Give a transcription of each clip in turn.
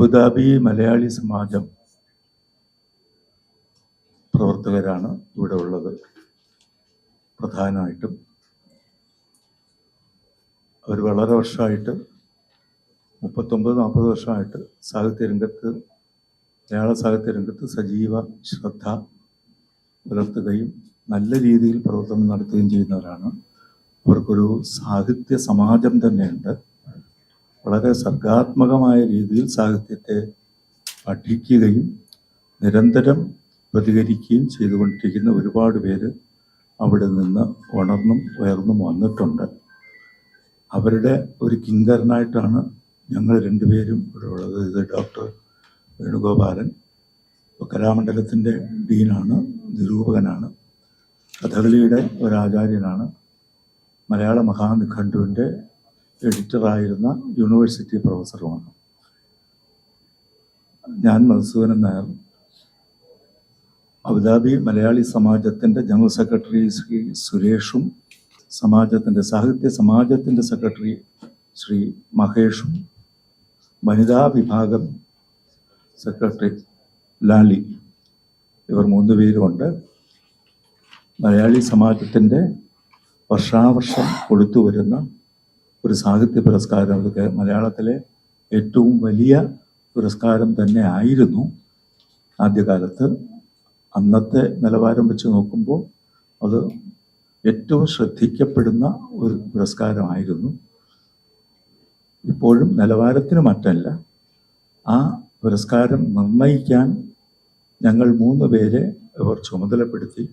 Abu Dhabi Malayali സമാജം പ്രവർത്തകരാണ് ഇവിടെ ഉള്ളത്. പ്രധാനമായിട്ടും അവർ വളരെ വർഷമായിട്ട് മുപ്പത്തൊമ്പത് നാൽപ്പത് വർഷമായിട്ട് സാഹിത്യരംഗത്ത് മലയാള സാഹിത്യരംഗത്ത് സജീവ ശ്രദ്ധ പുലർത്തുകയും നല്ല രീതിയിൽ പ്രവർത്തനം നടത്തുകയും ചെയ്യുന്നവരാണ്. അവർക്കൊരു സാഹിത്യ സമാജം തന്നെയുണ്ട്. വളരെ സർഗാത്മകമായ രീതിയിൽ സാഹിത്യത്തെ പഠിക്കുകയും നിരന്തരം പ്രതികരിക്കുകയും ചെയ്തുകൊണ്ടിരിക്കുന്ന ഒരുപാട് പേര് അവിടെ നിന്ന് ഉണർന്നും ഉയർന്നും വന്നിട്ടുണ്ട്. അവരുടെ ഒരു കിങ്കരനായിട്ടാണ് ഞങ്ങൾ രണ്ടുപേരും ഇവിടെ ഉള്ളത്. ഇത് ഡോക്ടർ വേണുഗോപാലൻ കലാമണ്ഡലത്തിന്റെ ഡീനാണ് നിരൂപകനാണ് കഥകളിയുടെ ഒരാചാര്യനാണ് മലയാള മഹാനിഘണ്ടുവിന്റെ എഡിറ്ററായിരുന്ന യൂണിവേഴ്സിറ്റി പ്രൊഫസറുമാണ് ഞാൻ മധുസൂദനൻ നായർ. അബുദാബി മലയാളി സമാജത്തിന്റെ ജനറൽ സെക്രട്ടറി ശ്രീ സുരേഷും സമാജത്തിന്റെ സാഹിത്യ സമാജത്തിന്റെ സെക്രട്ടറി ശ്രീ മഹേഷും വനിതാ വിഭാഗം സെക്രട്ടറി ലാലി. ഇവർ മൂന്ന് പേരുമുണ്ട്. മലയാളി സമാജത്തിന്റെ വർഷാവർഷം കൊടുത്തു വരുന്ന ഒരു സാഹിത്യ പുരസ്കാരം. അത് മലയാളത്തിലെ ഏറ്റവും വലിയ പുരസ്കാരം തന്നെ ആയിരുന്നു ആദ്യകാലത്ത്. അന്നത്തെ നിലവാരം വെച്ച് നോക്കുമ്പോൾ അത് ഏറ്റവും ശ്രദ്ധിക്കപ്പെടുന്ന ഒരു പുരസ്കാരമായിരുന്നു. ഇപ്പോഴും നിലവാരത്തിന് മറ്റല്ല ആ പുരസ്കാരം നിർണയിക്കാൻ ഞങ്ങൾ മൂന്ന് പേരെ അവർ ചുമതലപ്പെടുത്തി.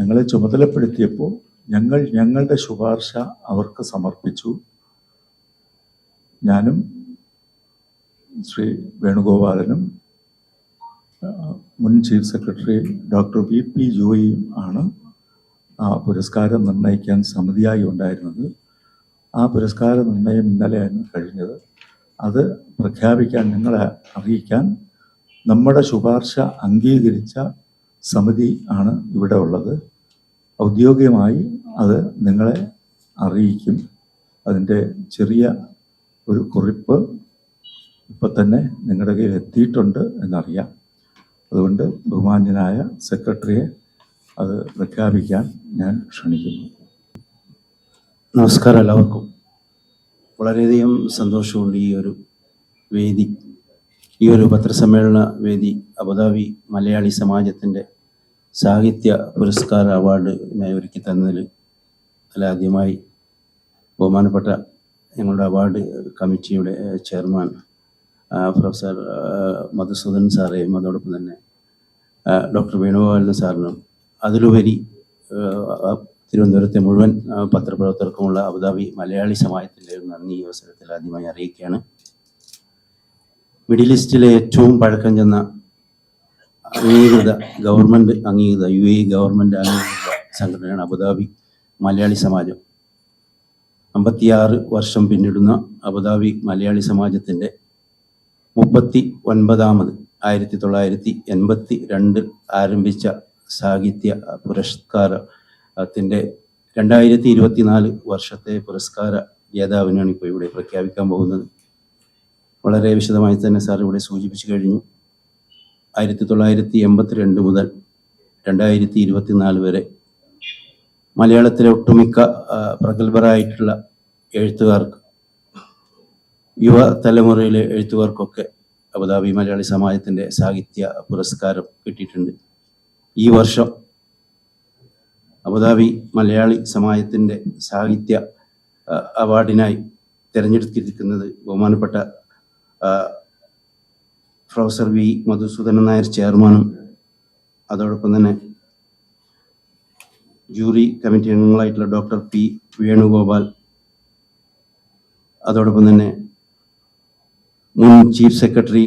ഞങ്ങളെ ചുമതലപ്പെടുത്തിയപ്പോൾ ഞങ്ങൾ ഞങ്ങളുടെ ശുപാർശ അവർക്ക് സമർപ്പിച്ചു. ഞാനും ശ്രീ വേണുഗോപാലനും മുൻ chief secretary doctor V P ജോയിയും ആണ് ആ പുരസ്കാരം നിർണയിക്കാൻ സമിതിയായി ഉണ്ടായിരുന്നത്. ആ പുരസ്കാര നിർണയം ഇന്നലെയാണ് കഴിഞ്ഞത്. അത് പ്രഖ്യാപിക്കാൻ നിങ്ങളെ അറിയിക്കാൻ നമ്മുടെ ശുപാർശ അംഗീകരിച്ച സമിതി ആണ് ഇവിടെ ഉള്ളത്. ഔദ്യോഗികമായി അത് നിങ്ങളെ അറിയിക്കും. അതിന്റെ ചെറിയ ഒരു കുറിപ്പ് ഇപ്പം തന്നെ നിങ്ങളുടെ കയ്യിൽ എത്തിയിട്ടുണ്ട് എന്നറിയാം. അതുകൊണ്ട് ബഹുമാന്യനായ സെക്രട്ടറിയെ അത് പ്രഖ്യാപിക്കാൻ ഞാൻ ക്ഷണിക്കുന്നു. നമസ്കാരം എല്ലാവർക്കും. വളരെയധികം സന്തോഷമുണ്ട് ഈ ഒരു വേദി ഈ ഒരു പത്രസമ്മേളന വേദി അബുദാബി മലയാളി സമാജത്തിന്റെ സാഹിത്യ പുരസ്കാര അവാർഡിനായി ഒരുക്കി തന്നതിൽ അതിലാദ്യമായി ബഹുമാനപ്പെട്ട ഞങ്ങളുടെ അവാർഡ് കമ്മിറ്റിയുടെ ചെയർമാൻ പ്രൊഫസർ മധുസൂദൻ സാറേയും അതോടൊപ്പം തന്നെ ഡോക്ടർ വേണുഗോപാലൻ സാറിനും അതിലുപരി തിരുവനന്തപുരത്തെ മുഴുവൻ പത്രപ്രവർത്തകർക്കുമുള്ള അബുദാബി മലയാളി സമാജത്തിന്റെ നന്ദി ഈ അവസരത്തിൽ ആദ്യമായി അറിയിക്കുകയാണ്. മിഡിൽ ഈസ്റ്റിലെ ഏറ്റവും പഴക്കം ചെന്ന അംഗീകൃത ഗവൺമെന്റ് അംഗീകൃത യു എ ഗവൺമെന്റ് അംഗീകൃത സംഘടനയാണ് അബുദാബി. മലയാളി സമാജം. അമ്പത്തിയാറ് വർഷം പിന്നിടുന്ന അബുദാബി മലയാളി സമാജത്തിന്റെ മുപ്പത്തി ഒൻപതാമത് ആയിരത്തി തൊള്ളായിരത്തി എൺപത്തി രണ്ടിൽ ആരംഭിച്ച സാഹിത്യ പുരസ്കാരത്തിന്റെ രണ്ടായിരത്തി ഇരുപത്തിനാല് വർഷത്തെ പുരസ്കാര ജേതാവിനാണ് ഇപ്പോൾ ഇവിടെ പ്രഖ്യാപിക്കാൻ പോകുന്നത്. വളരെ വിശദമായി തന്നെ സാർ ഇവിടെ സൂചിപ്പിച്ചു കഴിഞ്ഞു. ആയിരത്തി തൊള്ളായിരത്തി എൺപത്തിരണ്ട് മുതൽ രണ്ടായിരത്തി ഇരുപത്തിനാല് വരെ മലയാളത്തിലെ ഒട്ടുമിക്ക പ്രഗത്ഭരായിട്ടുള്ള എഴുത്തുകാർക്ക് യുവ തലമുറയിലെ എഴുത്തുകാർക്കൊക്കെ അബുദാബി മലയാളി സമാജത്തിന്റെ സാഹിത്യ പുരസ്കാരം കിട്ടിയിട്ടുണ്ട്. ഈ വർഷം അബുദാബി മലയാളി സമാജത്തിന്റെ സാഹിത്യ അവാർഡിനായി തിരഞ്ഞെടുത്തിരിക്കുന്നത് ബഹുമാനപ്പെട്ട പ്രൊഫസർ വി. മധുസൂദനൻ നായർ ചെയർമാനും അതോടൊപ്പം തന്നെ ജൂറി കമ്മിറ്റി അംഗങ്ങളായിട്ടുള്ള ഡോക്ടർ പി വേണുഗോപാൽ. അതോടൊപ്പം തന്നെ മുൻ chief secretary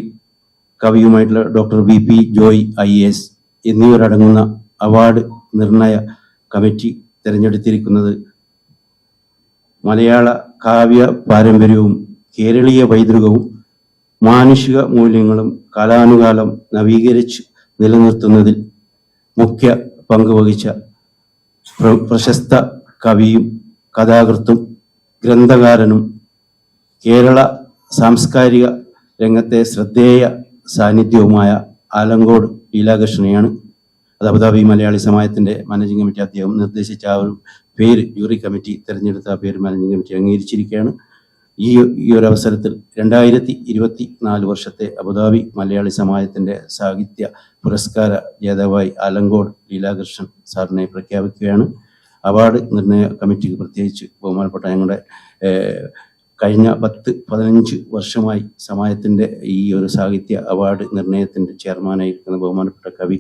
കവിയുമായിട്ടുള്ള doctor V P Joy I S എന്നിവരടങ്ങുന്ന അവാർഡ് നിർണയ കമ്മിറ്റി തിരഞ്ഞെടുത്തിരിക്കുന്നത് മലയാള കാവ്യ പാരമ്പര്യവും കേരളീയ പൈതൃകവും മാനുഷിക മൂല്യങ്ങളും കാലാനുകാലം നവീകരിച്ച് നിലനിർത്തുന്നതിൽ മുഖ്യ പങ്ക് വഹിച്ച പ്ര- പ്രശസ്ത കവിയും കഥാകൃത്തും ഗ്രന്ഥകാരനും കേരള സാംസ്കാരിക രംഗത്തെ ശ്രദ്ധേയ സാന്നിധ്യവുമായ ആലങ്കോട് ലീലാകൃഷ്ണനെയാണ് അത് അബുദാബി മലയാളി സമാജത്തിന്റെ മാനേജിംഗ് കമ്മിറ്റി അദ്ദേഹം നിർദ്ദേശിച്ച ആ ഒരു പേര് ജൂറി കമ്മിറ്റി തിരഞ്ഞെടുത്ത പേര് മാനേജിംഗ് കമ്മിറ്റി അംഗീകരിച്ചിരിക്കുകയാണ്. ഈ ഈ ഒരു അവസരത്തിൽ രണ്ടായിരത്തി ഇരുപത്തി നാല് വർഷത്തെ അബുദാബി മലയാളി സമാജത്തിന്റെ സാഹിത്യ പുരസ്കാര ജേതാവായി ആലങ്കോട് ലീലാകൃഷ്ണൻ സാറിനെ പ്രഖ്യാപിക്കുകയാണ്. അവാർഡ് നിർണയ കമ്മിറ്റിക്ക് പ്രത്യേകിച്ച് ബഹുമാനപ്പെട്ട ഞങ്ങളുടെ കഴിഞ്ഞ പത്ത് പതിനഞ്ച് വർഷമായി സമാജത്തിന്റെ ഈ ഒരു സാഹിത്യ അവാർഡ് നിർണയത്തിന്റെ ചെയർമാനായിരിക്കുന്ന ബഹുമാനപ്പെട്ട കവി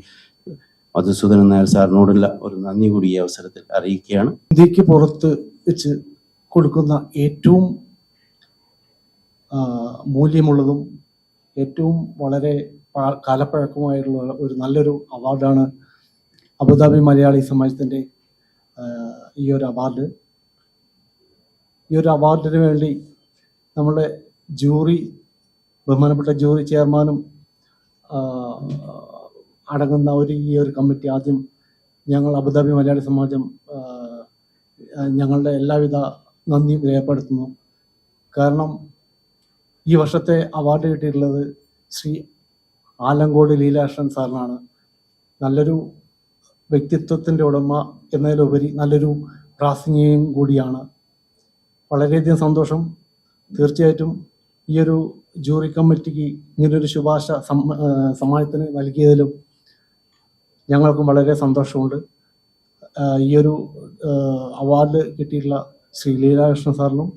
മധുസൂദനൻ നായർ സാറിനോടുള്ള ഒരു നന്ദി കൂടി ഈ അവസരത്തിൽ അറിയിക്കുകയാണ്. ഇന്ത്യയ്ക്ക് പുറത്ത് വെച്ച് കൊടുക്കുന്ന ഏറ്റവും മൂല്യമുള്ളതും ഏറ്റവും വളരെ കാലപ്പഴക്കമായിട്ടുള്ള ഒരു നല്ലൊരു അവാർഡാണ് അബുദാബി മലയാളി സമാജത്തിന്റെ ഈ ഒരു അവാർഡ്. ഈ ഒരു അവാർഡിന് വേണ്ടി നമ്മുടെ ജൂറി ബഹുമാനപ്പെട്ട ജൂറി ചെയർമാനും അടങ്ങുന്ന ഒരു ഈ ഒരു കമ്മിറ്റി ആദ്യം ഞങ്ങൾ അബുദാബി മലയാളി സമാജം ഞങ്ങളുടെ എല്ലാവിധ നന്ദിയും രേഖപ്പെടുത്തുന്നു. കാരണം ഈ വർഷത്തെ അവാർഡ് കിട്ടിയിട്ടുള്ളത് ശ്രീ ആലങ്കോട് ലീലാകൃഷ്ണൻ സാറിനാണ്. നല്ലൊരു വ്യക്തിത്വത്തിന്റെ ഉടമ എന്നതിലുപരി നല്ലൊരു പ്രാസംഗികയും കൂടിയാണ്. വളരെയധികം സന്തോഷം. തീർച്ചയായിട്ടും ഈ ഒരു ജൂറി കമ്മിറ്റിക്ക് ഇങ്ങനൊരു ശുപാർശ സമ്മാനത്തിന് നൽകിയതിലും ഞങ്ങൾക്കും വളരെ സന്തോഷമുണ്ട്. ഈ ഒരു അവാർഡ് കിട്ടിയിട്ടുള്ള ശ്രീ ലീലാകൃഷ്ണൻ സാറിനും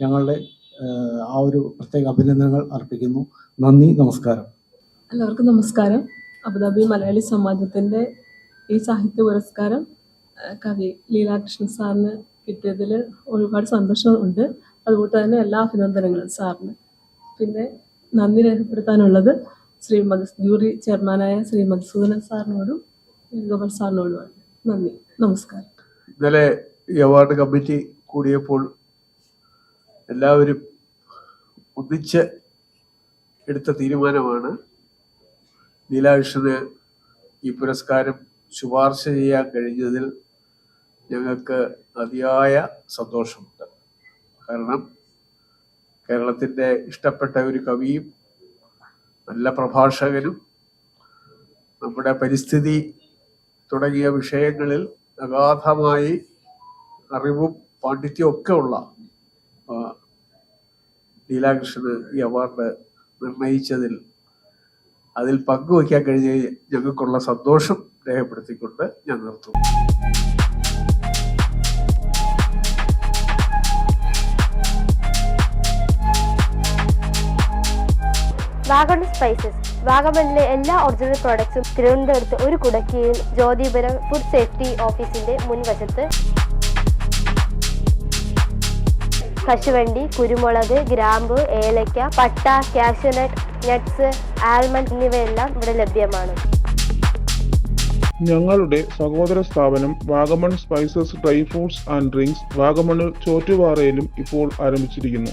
ഞങ്ങളുടെ ആ, ഒരു പ്രത്യേക അഭിനന്ദനങ്ങൾ അർപ്പിക്കുന്നു. നന്ദി നമസ്കാരം. എല്ലാവർക്കും നമസ്കാരം. അബുദാബി മലയാളി സമാജത്തിന്റെ ഈ സാഹിത്യ പുരസ്കാരം കവി ലീലാകൃഷ്ണൻ സാറിന് കിട്ടിയതിൽ ഒരുപാട് സന്തോഷമുണ്ട് അതുപോലെ തന്നെ എല്ലാ അഭിനന്ദനങ്ങളും സാറിന്. പിന്നെ നന്ദി രേഖപ്പെടുത്താനുള്ളത് ശ്രീ മധു ജൂറി ചെയർമാനായ ശ്രീ മധുസൂദനൻ സാറിനോടും വേണുഗോപാൽ സാറിനോടുമാണ്. നന്ദി നമസ്കാരം. ഇന്നലെ ഈ അവാർഡ് കമ്മിറ്റി കൂടിയപ്പോൾ എല്ലാവരും ഒന്നിച്ച് എടുത്ത തീരുമാനമാണ്. ലീലാകൃഷ്ണന് ഈ പുരസ്കാരം ശുപാർശ ചെയ്യാൻ കഴിഞ്ഞതിൽ ഞങ്ങൾക്ക് അതിയായ സന്തോഷമുണ്ട്. കാരണം കേരളത്തിന്റെ ഇഷ്ടപ്പെട്ട ഒരു കവിയും നല്ല പ്രഭാഷകനും നമ്മുടെ പരിസ്ഥിതി തുടങ്ങിയ വിഷയങ്ങളിൽ അഗാധമായി അറിവും പാണ്ഡിത്യവും ഒക്കെ ഉള്ള ലീലാകൃഷ്ണന് ഈ അവാർഡ് നിർണയിച്ചതിൽ അതിൽ പങ്കുവയ്ക്കാൻ കഴിഞ്ഞ ഞങ്ങൾക്കുള്ള സന്തോഷം രേഖപ്പെടുത്തിക്കൊണ്ട് ഞാൻ നിർത്തുന്നു. വാഗൺ സ്പൈസസ്. വാഗമണിലെ എല്ലാ ഒറിജിനൽ പ്രോഡക്ട്സും തിരുവനന്തപുരത്ത് ഒരു കുടക്കീഴിൽ ജ്യോതിപുരം ഫുഡ് സേഫ്റ്റി ഓഫീസിന്റെ മുൻവശത്ത് കശുവണ്ടി കുരുമുളക് ഗ്രാമ്പു ഏലക്ക പട്ട കാഷ്യൂനട്ട് നട്ട്സ് ആൽമണ്ട് എന്നിവയെല്ലാം ഇവിടെ ലഭ്യമാണ്. ഞങ്ങളുടെ സഹോദര സ്ഥാപനം Vagamon spices dry fruits and drinks വാഗമണിൽ ചോറ്റുപാറയിലും ഇപ്പോൾ ആരംഭിച്ചിരിക്കുന്നു.